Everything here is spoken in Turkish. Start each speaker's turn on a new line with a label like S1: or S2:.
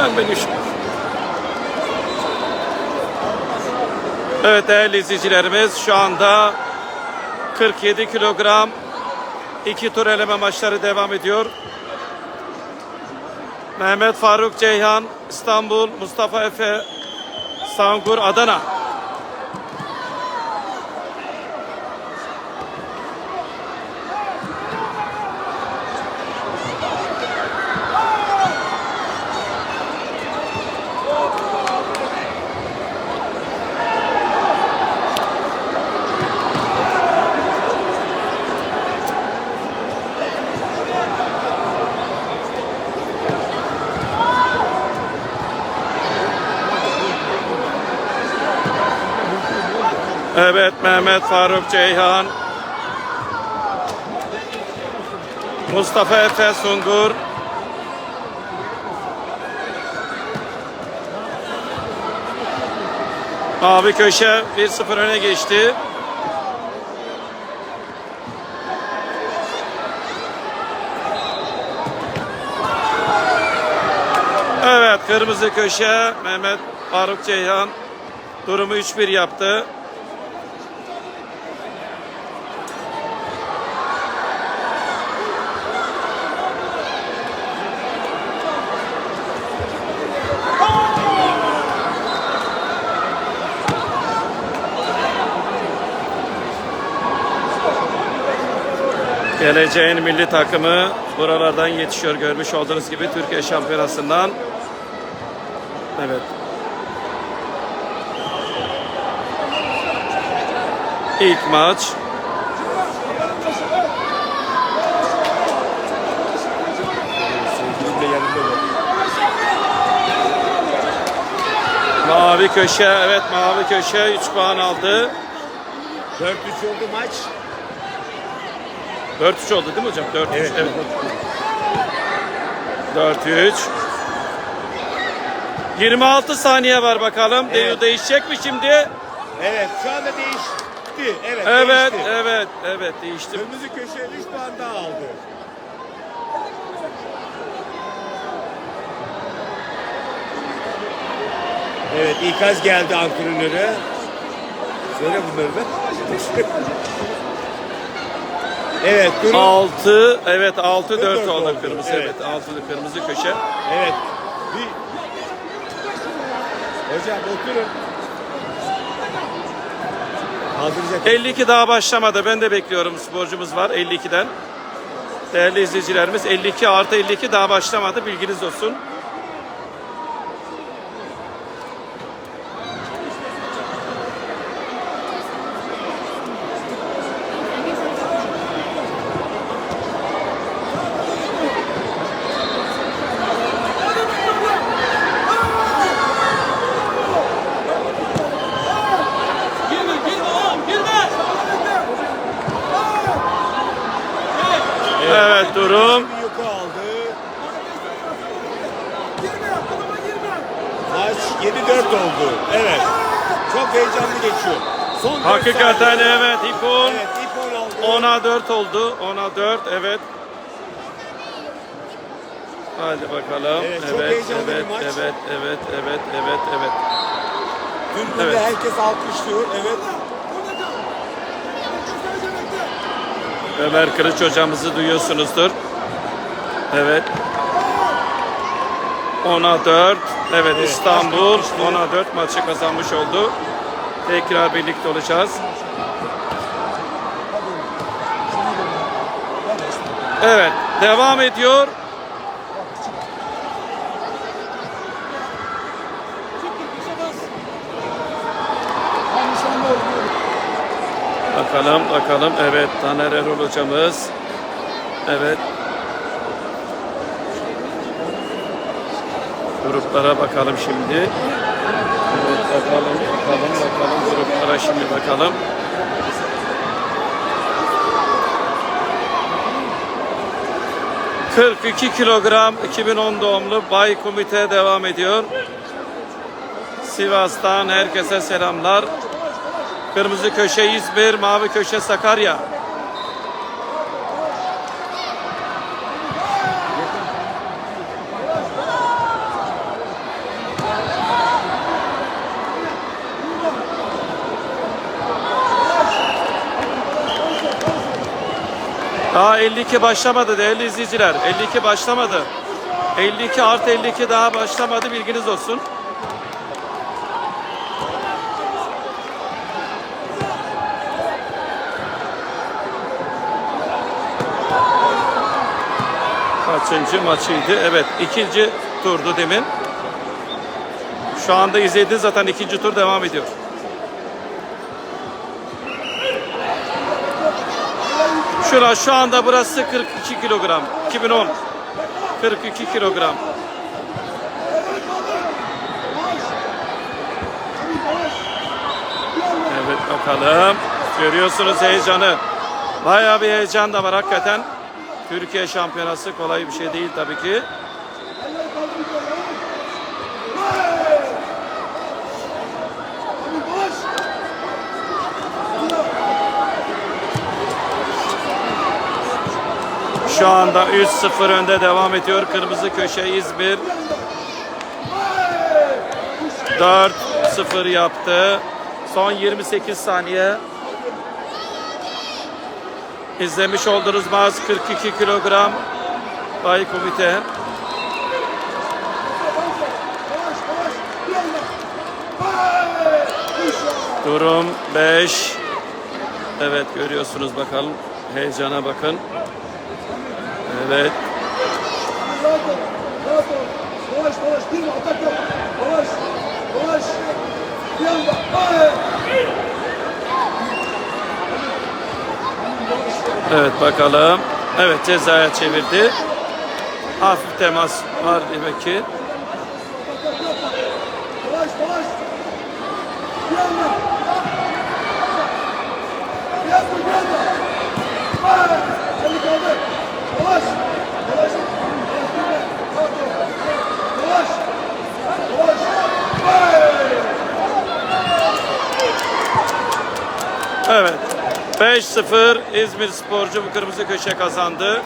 S1: Ben beni. Evet değerli izleyicilerimiz şu anda 47 kilogram iki tur eleme maçları devam ediyor. Mehmet Faruk Ceyhan İstanbul, Mustafa Efe Sangur Adana. Evet Mehmet Faruk Ceyhan. Mustafa Efe Sungur. Mavi köşe 1-0 öne geçti. Evet kırmızı köşe Mehmet Faruk Ceyhan durumu 3-1 yaptı. Geleceğin milli takımı buralardan yetişiyor görmüş olduğunuz gibi Türkiye Şampiyonası'ndan. Evet. İlk maç. Mavi köşe evet mavi köşe 3 puan aldı.
S2: 4-3 oldu maç.
S1: 4-3 oldu değil mi hocam? 4-3
S2: Evet.
S1: evet. 4-3. 26 saniye var bakalım.
S2: Evet.
S1: Değişecek mi şimdi?
S2: Evet şu anda değişti. Evet,
S1: Evet,
S2: değişti.
S1: evet, evet değişti.
S2: Kırmızı köşe 3 puan daha aldı. Evet ikaz geldi antrenöre. Söyle bunları da. Evet durum.
S1: 6 evet 6 4
S2: Dört
S1: oldu kırmızı
S2: evet.
S1: evet 6 kırmızı köşe.
S2: Evet. Bir... Hocam oturun. Kaldıracak.
S1: 52 daha başlamadı. Ben de bekliyorum. Sporcumuz var 52'den. Değerli izleyicilerimiz 52 artı 52 daha başlamadı. Bilginiz olsun.
S3: Girme, girme oğlum, girme.
S1: Evet.
S2: Bir yuka aldı. Maç 7-4 oldu. Evet. Çok heyecanlı geçiyor. Son
S1: Hakikaten
S2: saniye.
S1: evet İpon
S2: Evet, ipon aldı.
S1: 10'a 4 oldu. 10'a 4 evet. Hadi bakalım.
S2: Evet,
S1: Evet,
S2: çok
S1: evet, evet,
S2: maç.
S1: evet, evet, evet, evet, evet.
S2: Tribünde
S1: Evet.
S2: herkes alkışlıyor. Evet.
S1: Ömer Kılıç hocamızı duyuyorsunuzdur. Evet. 10'a 4. Evet,
S2: Evet,
S1: İstanbul
S2: maç bitmişti.
S1: 10'a 4 maçı kazanmış oldu. Tekrar birlikte olacağız. Evet, devam ediyor. Bakalım, bakalım. Evet, Taner Erol hocamız. Evet. Gruplara bakalım şimdi. Bakalım, bakalım, bakalım. Gruplara şimdi bakalım. ...42 kilogram 2010 doğumlu Bay Komite devam ediyor. Sivas'tan herkese selamlar. Kırmızı köşe İzmir, mavi köşe Sakarya. Daha 52 başlamadı değerli izleyiciler. 52 başlamadı. 52 artı 52 daha başlamadı bilginiz olsun. Kaçıncı maçıydı? Evet ikinci turdu demin. Şu anda izlediğiniz zaten ikinci tur devam ediyor. Şura şu anda burası 42 kilogram. 2010. 42 kilogram. Evet bakalım. Görüyorsunuz heyecanı. Bayağı bir heyecan da var hakikaten. Türkiye şampiyonası kolay bir şey değil tabii ki. Şu anda 3-0 önde devam ediyor. Kırmızı köşe İzmir. 4-0 yaptı. Son 28 saniye. İzlemiş olduğunuz maç 42 kilogram. Bay Komite. Durum 5. Evet görüyorsunuz bakalım. Heyecana bakın. Evet.
S3: Yavaş yavaş girme atak yap. Yavaş yavaş. Bir anda.
S1: Evet bakalım. Evet cezaya çevirdi. Hafif temas var demek ki.
S3: Yavaş yavaş. Bir anda. Bir anda bir anda.
S1: Evet. 5-0 İzmir Sporcu bu kırmızı köşe kazandı.